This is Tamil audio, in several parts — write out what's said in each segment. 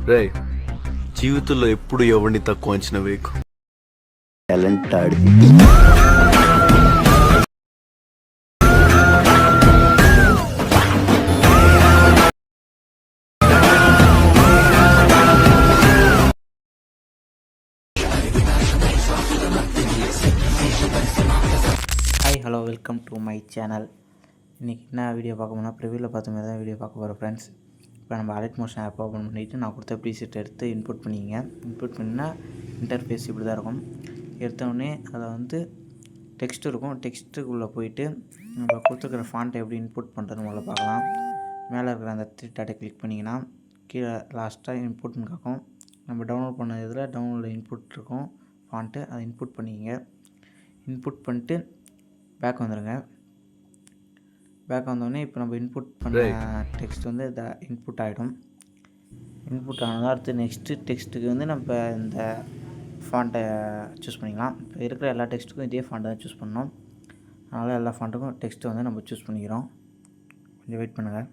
రే జీవితంలో ఎప్పుడు ఎవరిని తక్కువ అంచనా వేయకు talent Audi hi hello welcome to my channel இன்றைக்கி என்ன வீடியோ பார்க்க போனால் ப்ரிவியூவில் பார்த்த மாதிரி தான் வீடியோ பார்க்க போகிறோம் ஃப்ரெண்ட்ஸ் இப்போ நம்ம அலைட் மோஷன் ஆப் ஓப்பன் பண்ணிவிட்டு நான் கொடுத்த ப்ரீசெட் எடுத்து இன்புட் பண்ணிங்க. இன்புட் பண்ணால் இன்டர்ஃபேஸ் இப்படி தான் இருக்கும். எடுத்தோடனே அதில் வந்து டெக்ஸ்ட் இருக்கும். டெக்ஸ்ட்டுக்குள்ளே போயிட்டு நம்ம கொடுத்துருக்குற ஃபாண்ட்டை எப்படி இன்புட் பண்ணுறதுன்னு முதல்ல பார்க்கலாம். மேலே இருக்கிற அந்த த்ரீ டாட்டை கிளிக் பண்ணிங்கன்னா கீழே லாஸ்ட்டாக இன்புட்னு கேட்கும் நம்ம டவுன்லோட் பண்ண இதில் டவுன்லோடில் இன்புட் இருக்கும். ஃபாண்ட்டு அதை இன்புட் பண்ணிக்கிங்க இன்புட் பண்ணிட்டு பேக் வந்துடுங்க பேக் வந்தோடனே இப்போ நம்ம இன்புட் பண்ண டெக்ஸ்ட் வந்து இதை இன்புட் ஆகிடும் இன்புட் ஆனதாக அடுத்து நெக்ஸ்ட்டு டெக்ஸ்ட்டுக்கு வந்து நம்ம இந்த ஃபாண்ட்டை சூஸ் பண்ணிக்கலாம். இப்போ இருக்கிற எல்லா டெக்ஸ்ட்டுக்கும் இதே ஃபாண்ட்டை தான் சூஸ் பண்ணணும். அதனால் எல்லா ஃபாண்ட்டுக்கும் டெக்ஸ்ட்டு வந்து நம்ம சூஸ் பண்ணிக்கிறோம். கொஞ்சம் வெயிட் பண்ணுங்கள்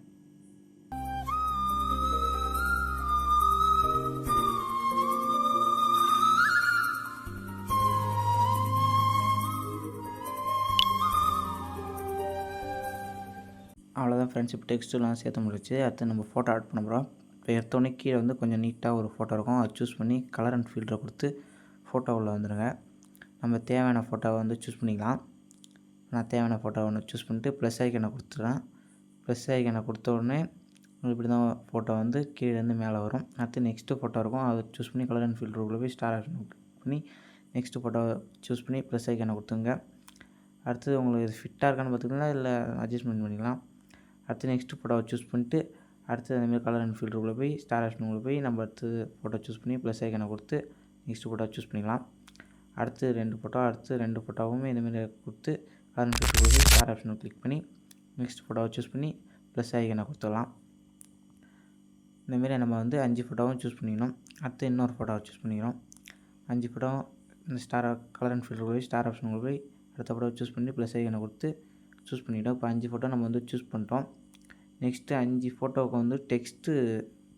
ஃப்ரெண்ட்ஸ் இப்போ டெக்ஸ்ட்லாம் சேர்த்து முடிச்சு அடுத்து நம்ம ஃபோட்டோ ஆட் பண்ண போகிறோம் இப்போ எடுத்தோடனே கீழே வந்து கொஞ்சம் நீட்டாக ஒரு ஃபோட்டோ இருக்கும். அதை சூஸ் பண்ணி கலர் அண்ட் ஃபில்டரை கொடுத்து ஃபோட்டோ வந்துடுங்க நம்ம தேவையான ஃபோட்டோவை வந்து சூஸ் பண்ணிக்கலாம். நான் தேவையான ஃபோட்டோ ஒன்று சூஸ் பண்ணிட்டு ப்ளஸ் ஐக்கனை கொடுத்துட்றேன். ப்ளஸ் ஐக்கனை கொடுத்த உடனே இப்படி தான் ஃபோட்டோ வந்து கீழேருந்து மேலே வரும். அடுத்து நெக்ஸ்ட்டு ஃபோட்டோ இருக்கும். அதை சூஸ் பண்ணி கலர் அண்ட் ஃபில்டருக்குள்ளே போய் ஸ்டார் ஆப்ஷன் பண்ணி நெக்ஸ்ட்டு ஃபோட்டோ சூஸ் பண்ணி ப்ளஸ் ஐக்கனை கொடுத்துங்க அடுத்து உங்களுக்கு இது ஃபிட்டாக இருக்கான்னு பார்த்துக்கலாம் இல்லை அட்ஜஸ்ட்மெண்ட் பண்ணிக்கலாம்? அடுத்து நெக்ஸ்ட்டு ஃபோட்டோவை சூஸ் பண்ணிட்டு அடுத்து அந்தமாரி கலர் அண்ட் ஃபில்டருக்குள்ளே போய் ஸ்டார் ஆப்ஷனுக்குள்ளே போய் நம்ம அடுத்து ஃபோட்டோ சூஸ் பண்ணி ப்ளஸ் ஐக்கனை கொடுத்து நெக்ஸ்ட்டு ஃபோட்டோ சூஸ் பண்ணிக்கலாம். அடுத்து ரெண்டு ஃபோட்டோ அடுத்து ரெண்டு ஃபோட்டோவுமே இந்தமாரி கொடுத்து கலர் அண்ட் ஃபில்டருக்குள்ளே போய் ஸ்டார் ஆப்ஷனை கிளிக் பண்ணி நெக்ஸ்ட் ஃபோட்டோவை சூஸ் பண்ணி ப்ளஸ் ஐக்கனை கொடுத்துடலாம். இந்தமாரி நம்ம வந்து அஞ்சு ஃபோட்டோவும் சூஸ் பண்ணிக்கணும். அடுத்து இன்னொரு ஃபோட்டோவை சூஸ் பண்ணிக்கிறோம் அஞ்சு ஃபோட்டோவும் இந்த ஸ்டார் கலர் அண்ட் ஃபில்டர் போய் ஸ்டார் ஆப்ஷனுக்குள்ள போய் அடுத்த ஃபோட்டோ சூஸ் பண்ணி ப்ளஸ் ஐக்கனை கொடுத்து சூஸ் பண்ணிட்டோம். இப்போ அஞ்சு ஃபோட்டோ நம்ம வந்து சூஸ் பண்ணிட்டோம். நெக்ஸ்ட்டு அஞ்சு ஃபோட்டோவுக்கு வந்து டெக்ஸ்ட்டு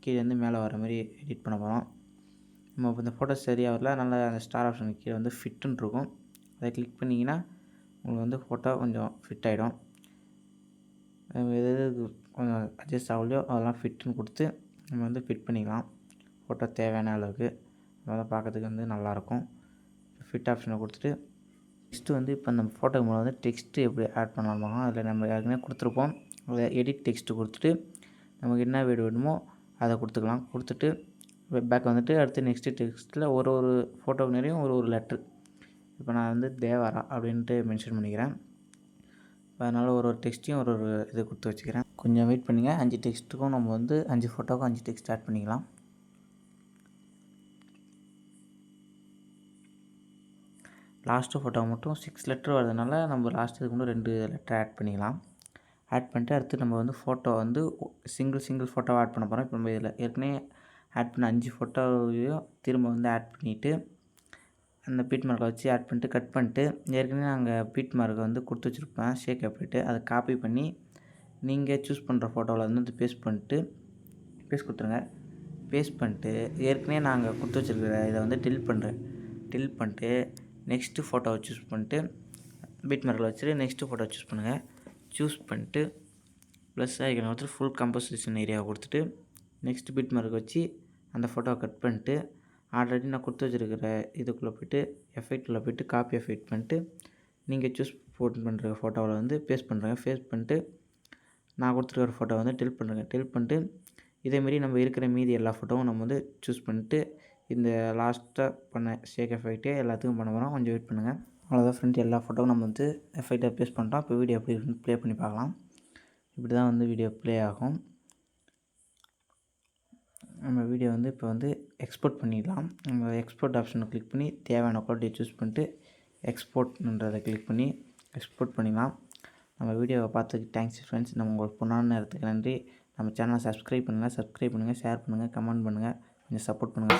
கீழேருந்து மேலே வர மாதிரி எடிட் பண்ண போகிறோம். நம்ம இப்போ இந்த ஃபோட்டோ சரியாக வரல அதனால் அந்த ஸ்டார் ஆப்ஷனுக்கு கீழே வந்து ஃபிட்டுன்னு இருக்கும். அதை கிளிக் பண்ணிங்கன்னா உங்களுக்கு வந்து ஃபோட்டோ கொஞ்சம் ஃபிட் ஆகிடும். எது எது கொஞ்சம் அட்ஜஸ்ட் ஆகலையோ அதெல்லாம் ஃபிட்டுன்னு கொடுத்து நம்ம வந்து ஃபிட் பண்ணிக்கலாம். ஃபோட்டோ தேவையான அளவுக்கு. அதை பார்க்கறதுக்கு வந்து நல்லாயிருக்கும். ஃபிட் ஆப்ஷனை கொடுத்துட்டு நெக்ஸ்ட்டு வந்து இப்போ நம்ம ஃபோட்டோக்கு மூலம் வந்து டெக்ஸ்ட்டு எப்படி ஆட் பண்ணலாமா அதில் நம்ம ஏற்கனவே கொடுத்துருப்போம். எடிட் டெக்ஸ்ட்டு கொடுத்துட்டு நமக்கு என்ன வீடு வேணுமோ அதை கொடுத்துக்கலாம். கொடுத்துட்டு பேக் வந்துட்டு அடுத்து நெக்ஸ்ட்டு டெக்ஸ்ட்டில் ஒரு ஒரு ஃபோட்டோக்கு நிறையும் ஒரு ஒரு லெட்ரு இப்போ நான் வந்து தேவாரா அப்படின்ட்டு மென்ஷன் பண்ணிக்கிறேன். இப்போ அதனால் ஒரு ஒரு டெக்ஸ்ட்டையும் ஒரு ஒரு இது கொடுத்து வச்சுக்கிறேன். கொஞ்சம் வெயிட் பண்ணுங்கள் அஞ்சு டெக்ஸ்ட்டுக்கும் நம்ம வந்து அஞ்சு ஃபோட்டோக்கும் அஞ்சு டெக்ஸ்ட் ஆட் பண்ணிக்கலாம். லாஸ்ட்டு ஃபோட்டோ மட்டும் சிக்ஸ் லெட்ரு வரதுனால நம்ம லாஸ்ட் இதுக்கு மட்டும் ரெண்டு லெட்டர் ஆட் பண்ணிக்கலாம். ஆட் பண்ணிட்டு அடுத்து நம்ம வந்து ஃபோட்டோ வந்து சிங்கிள் சிங்கிள் ஃபோட்டோவை ஆட் பண்ண போகிறோம் இப்போ நம்ம இதில் ஏற்கனவே ஆட் பண்ண அஞ்சு ஃபோட்டோவையும் திரும்ப வந்து ஆட் பண்ணிவிட்டு அந்த பீட் மார்க்கை வச்சு ஆட் பண்ணிட்டு கட் பண்ணிட்டு ஏற்கனவே நாங்கள் பீட் மார்க்கை வந்து கொடுத்து வச்சுருப்பேன். ஷேக் போய்ட்டு அதை காப்பி பண்ணி நீங்கள் சூஸ் பண்ணுற ஃபோட்டோவில் வந்து பேஸ்ட் பண்ணிட்டு பேஸ்ட் கொடுத்துருங்க. பேஸ்ட் பண்ணிட்டு ஏற்கனவே நாங்கள் கொடுத்து வச்சுருக்கிற இதை வந்து டில் பண்ணுறேன் டில் பண்ணிட்டு நெக்ஸ்ட்டு ஃபோட்டோவை சூஸ் பண்ணிட்டு பீட் மார்க்கில் வச்சுட்டு நெக்ஸ்ட்டு ஃபோட்டோ சூஸ் பண்ணுங்கள் சூஸ் பண்ணிட்டு ப்ளஸ் ஐக்கனை கொடுத்துட்டு ஃபுல் கம்போசிஷன் ஏரியாவை கொடுத்துட்டு நெக்ஸ்ட் பிட் மார்க் வச்சு அந்த ஃபோட்டோவை கட் பண்ணிட்டு ஆல்ரெடி நான் கொடுத்து வச்சுருக்கிற இதுக்குள்ளே போய்ட்டு எஃபெக்டில் போய்ட்டு காப்பி எஃபெக்ட் பண்ணிட்டு நீங்கள் சூஸ் போட்டு பண்ணுற ஃபோட்டோவில் வந்து பேஸ்ட் பண்ணுறேங்க பேஸ்ட் பண்ணிட்டு நான் கொடுத்துருக்கிற ஃபோட்டோ வந்து டில் பண்ணுறேங்க டில் பண்ணிட்டு இதேமாரி நம்ம இருக்கிற மீதி எல்லா ஃபோட்டோவும் நம்ம வந்து சூஸ் பண்ணிட்டு இந்த லாஸ்ட்டாக பண்ண ஷேக் எஃபெக்ட்டே எல்லாத்துக்கும் பண்ண போகிறோம் கொஞ்சம் வெயிட் பண்ணுங்கள் அவ்வளோதான் ஃப்ரெண்ட்ஸ் எல்லா ஃபோட்டோவும் நம்ம வந்து எஃபெக்டாக பேஸ்ட் பண்ணிட்டோம். இப்போ வீடியோ எப்படி இருக்குன்னு ப்ளே பண்ணி பார்க்கலாம். இப்படி தான் வந்து வீடியோ ப்ளே ஆகும். நம்ம வீடியோ வந்து இப்போ வந்து எக்ஸ்போர்ட் பண்ணிடலாம். நம்ம எக்ஸ்போர்ட் ஆப்ஷனை கிளிக் பண்ணி தேவையான குவாலிட்டியை சூஸ் பண்ணிட்டு எக்ஸ்போர்ட்ன்றதை கிளிக் பண்ணி எக்ஸ்போர்ட் பண்ணிடலாம். நம்ம வீடியோவை பார்த்துக்கு தேங்க்ஸ் ஃப்ரெண்ட்ஸ் நம்ம உங்களுக்கு பொண்ணான நேரத்துக்கு நன்றி. நம்ம சேனலை சப்ஸ்கிரைப் பண்ணுங்கள் சப்ஸ்கிரைப் பண்ணுங்கள் ஷேர் பண்ணுங்கள் கமெண்ட் பண்ணுங்கள் கொஞ்சம் சப்போர்ட் பண்ணுங்கள்